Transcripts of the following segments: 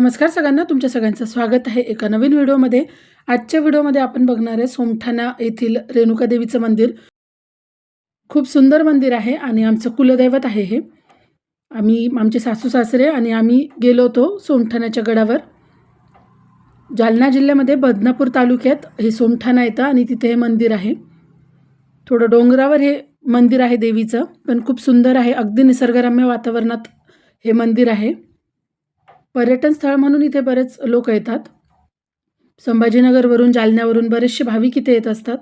नमस्कार सगळ्यांना तुमच्या सगळ्यांचं स्वागत आहे एका नवीन व्हिडिओमध्ये. आजच्या व्हिडिओमध्ये आपण बघणार आहे सोमठाणा येथील रेणुका देवीचं मंदिर. खूप सुंदर मंदिर आहे आणि आमचं कुलदैवत आहे हे. आम्ही आमचे सासू सासरे आणि आम्ही गेलो होतो सोमठाण्याच्या गडावर. जालना जिल्ह्यामध्ये बदनापूर तालुक्यात हे सोमठाणा येतं आणि तिथे हे मंदिर आहे. थोडं डोंगरावर हे मंदिर आहे देवीचं पण खूप सुंदर आहे. अगदी निसर्गरम्य वातावरणात हे मंदिर आहे. पर्यटन स्थळ म्हणून इथे बरेच लोक येतात. संभाजीनगरवरून जालन्यावरून बरेचसे भाविक इथे येत असतात.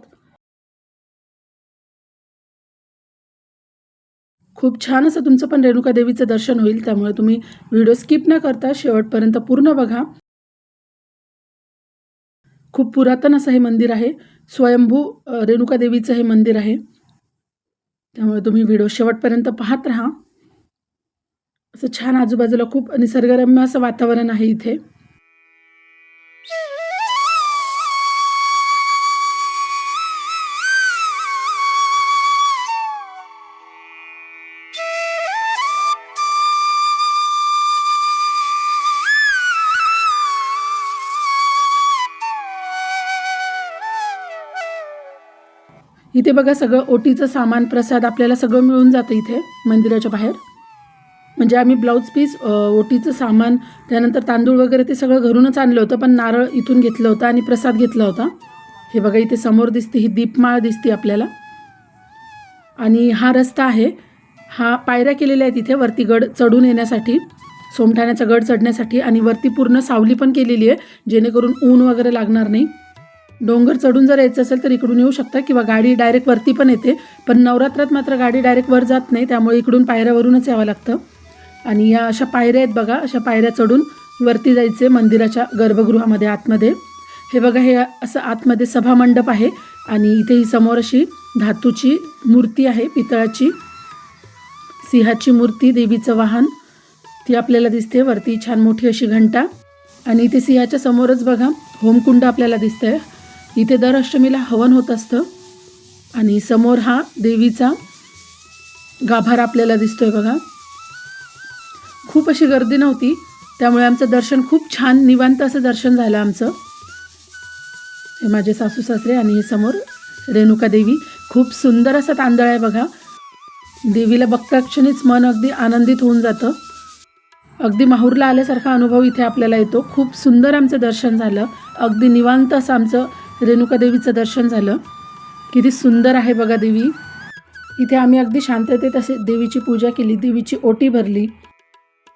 खूप छान असं तुमचं पण रेणुका देवीचं दर्शन होईल त्यामुळे तुम्ही व्हिडिओ स्किप न करता शेवटपर्यंत पूर्ण बघा. खूप पुरातन असं हे मंदिर आहे. स्वयंभू रेणुका देवीचं हे मंदिर आहे. त्यामुळे तुम्ही व्हिडिओ शेवटपर्यंत पाहत राहा. असं छान आजूबाजूला खूप निसर्गरम्य असं वातावरण आहे इथे. इथे बघा सगळं ओटीचं सामान प्रसाद आपल्याला सगळं मिळून जातं इथे मंदिराच्या बाहेर. म्हणजे आम्ही ब्लाऊज पीस ओटीचं सामान त्यानंतर तांदूळ वगैरे ते सगळं घरूनच आणलं होतं पण नारळ इथून घेतलं होतं आणि प्रसाद घेतला होता. हे बघा इथे समोर दिसते ही दीपमाळ दिसते आपल्याला. आणि हा रस्ता आहे. हा पायऱ्या केलेल्या आहेत इथे वरती गड चढून येण्यासाठी सोमठाण्याचा गड चढण्यासाठी आणि वरती पूर्ण सावली पण केलेली आहे जेणेकरून ऊन वगैरे लागणार नाही. डोंगर चढून जर यायचं असेल तर इकडून येऊ शकता किंवा गाडी डायरेक्ट वरती पण येते पण नवरात्रात मात्र गाडी डायरेक्ट वर जात नाही त्यामुळे इकडून पायऱ्यावरूनच यावं लागतं. आणि या अशा पायऱ्या आहेत बघा अशा पायऱ्या चढून वरती जायचे मंदिराच्या गर्भगृहामध्ये आतमध्ये. हे बघा हे असं आतमध्ये सभामंडप आहे आणि इथे ही समोर अशी धातूची मूर्ती आहे पितळाची. सिंहाची मूर्ती देवीचं वाहन ती आपल्याला दिसते. वरती छान मोठी अशी घंटा. आणि इथे सिंहाच्या समोरच बघा होमकुंड आपल्याला दिसतंय. इथे दर अष्टमीला हवन होत असतं. आणि समोर हा देवीचा गाभारा आपल्याला दिसतोय बघा. खूप अशी गर्दी नव्हती. त्यामुळे आमचं दर्शन खूप छान निवांत असं दर्शन झालं आमचं. हे माझे सासू सासरे आणि हे समोर रेणुका देवी. खूप सुंदर असं तांदळ आहे बघा. देवीला बघता क्षणीच मन अगदी आनंदित होऊन जातं. अगदी माहूरला आल्यासारखा अनुभव इथे आपल्याला येतो. खूप सुंदर आमचं दर्शन झालं. अगदी निवांत असं आमचं रेणुका देवीचं दर्शन झालं. किती सुंदर आहे बघा देवी. इथे आम्ही अगदी शांततेत असे देवीची पूजा केली. देवीची ओटी भरली.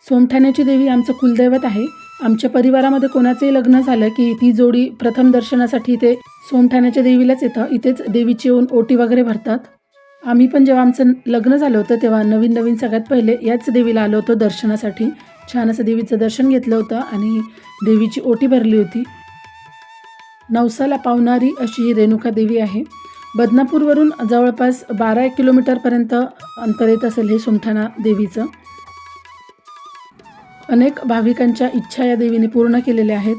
सोमठाण्याची देवी आमचं कुलदैवत आहे. आमच्या परिवारामध्ये कोणाचंही लग्न झालं की ती जोडी प्रथम दर्शनासाठी इथे सोमठाण्याच्या देवीलाच येतं. इथेच देवीची येऊन ओटी वगैरे भरतात. आम्ही पण जेव्हा आमचं लग्न झालं होतं तेव्हा नवीन नवीन सगळ्यात पहिले याच देवीला आलो होतो दर्शनासाठी. छान असं देवीचं दर्शन घेतलं होतं आणि देवीची ओटी भरली होती. नवसाला पावणारी अशी ही रेणुका देवी आहे. बदनापूरवरून जवळपास बारा एक किलोमीटरपर्यंत अंतर येत असेल हे सोमठाणा देवीचं. अनेक भाविकांच्या इच्छा या देवीने पूर्ण केलेल्या आहेत.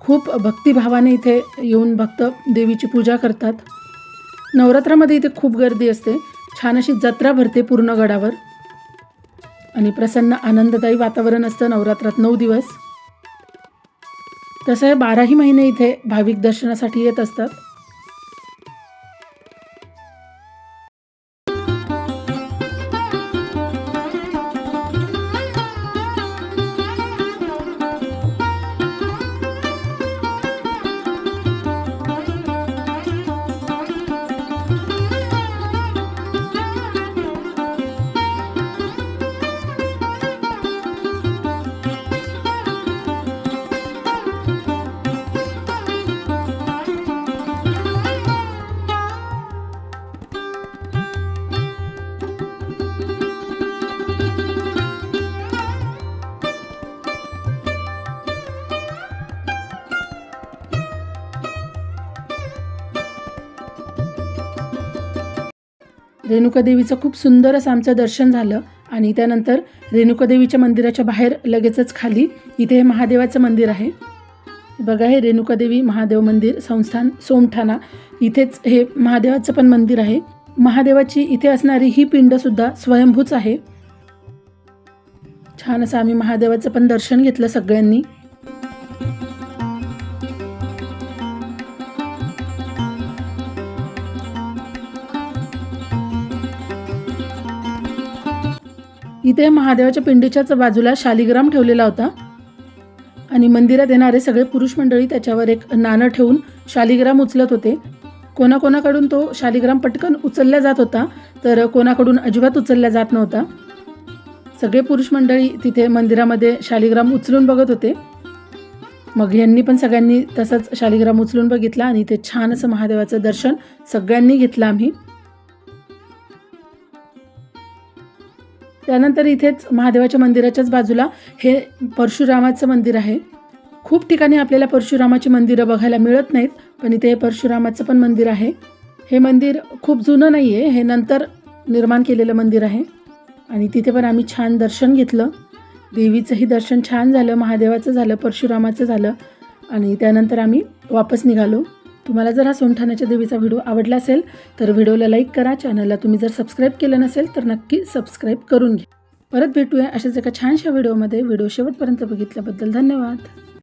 खूप भक्तिभावाने इथे येऊन भक्त देवीची पूजा करतात. नवरात्रामध्ये इथे खूप गर्दी असते. छान अशी जत्रा भरते पूर्ण गडावर. आणि प्रसन्न आनंददायी वातावरण असतं नवरात्रात नऊ दिवस. तसं बाराही महिने इथे भाविक दर्शनासाठी येत असतात. रेणुकादेवीचं खूप सुंदर असं आमचं दर्शन झालं आणि त्यानंतर रेणुकादेवीच्या मंदिराच्या बाहेर लगेचच खाली इथे हे महादेवाचं मंदिर आहे. बघा हे रेणुकादेवी महादेव मंदिर संस्थान सोमठाणा. इथेच हे महादेवाचं पण मंदिर आहे. महादेवाची इथे असणारी ही पिंडसुद्धा स्वयंभूच आहे. छान असं आम्ही महादेवाचं पण दर्शन घेतलं सगळ्यांनी. इथे महादेवाच्या पिंडीच्याच बाजूला शालिग्राम ठेवलेला होता. आणि मंदिरात येणारे सगळे पुरुष मंडळी त्याच्यावर एक नाणं ठेवून शालिग्राम उचलत होते. कोणाकोणाकडून तो शालिग्राम पटकन उचलला जात होता तर कोणाकडून अजिबात उचलला जात नव्हता. सगळे पुरुष मंडळी तिथे मंदिरामध्ये शालिग्राम उचलून बघत होते. मग यांनी पण सगळ्यांनी तसंच शालिग्राम उचलून बघितला आणि ते छान असं महादेवाचं दर्शन सगळ्यांनी घेतलं आम्ही. त्यानंतर इथेच महादेवाच्या मंदिराच्याच बाजूला हे परशुरामाचं मंदिर आहे. खूप ठिकाणी आपल्याला परशुरामाची मंदिरं बघायला मिळत नाहीत पण इथे परशुरामाचं पण मंदिर आहे. हे मंदिर खूप जुनं नाही आहे हे नंतर निर्माण केलेलं मंदिर आहे. आणि तिथे पण आम्ही छान दर्शन घेतलं. देवीचंही दर्शन छान झालं महादेवाचं झालं परशुरामाचं झालं. आणि त्यानंतर आम्ही वापस निघालो. तुम्हाला जर हा सोंठाण्याच्या देवीचा व्हिडिओ आवडला असेल तर व्हिडिओला लाईक करा. चॅनलला तुम्ही जर सबस्क्राईब केलं नसेल तर नक्की सबस्क्राईब करून घ्या. परत भेटूया अशाच एका छानशा व्हिडिओमध्ये. व्हिडिओ शेवटपर्यंत बघितल्याबद्दल धन्यवाद.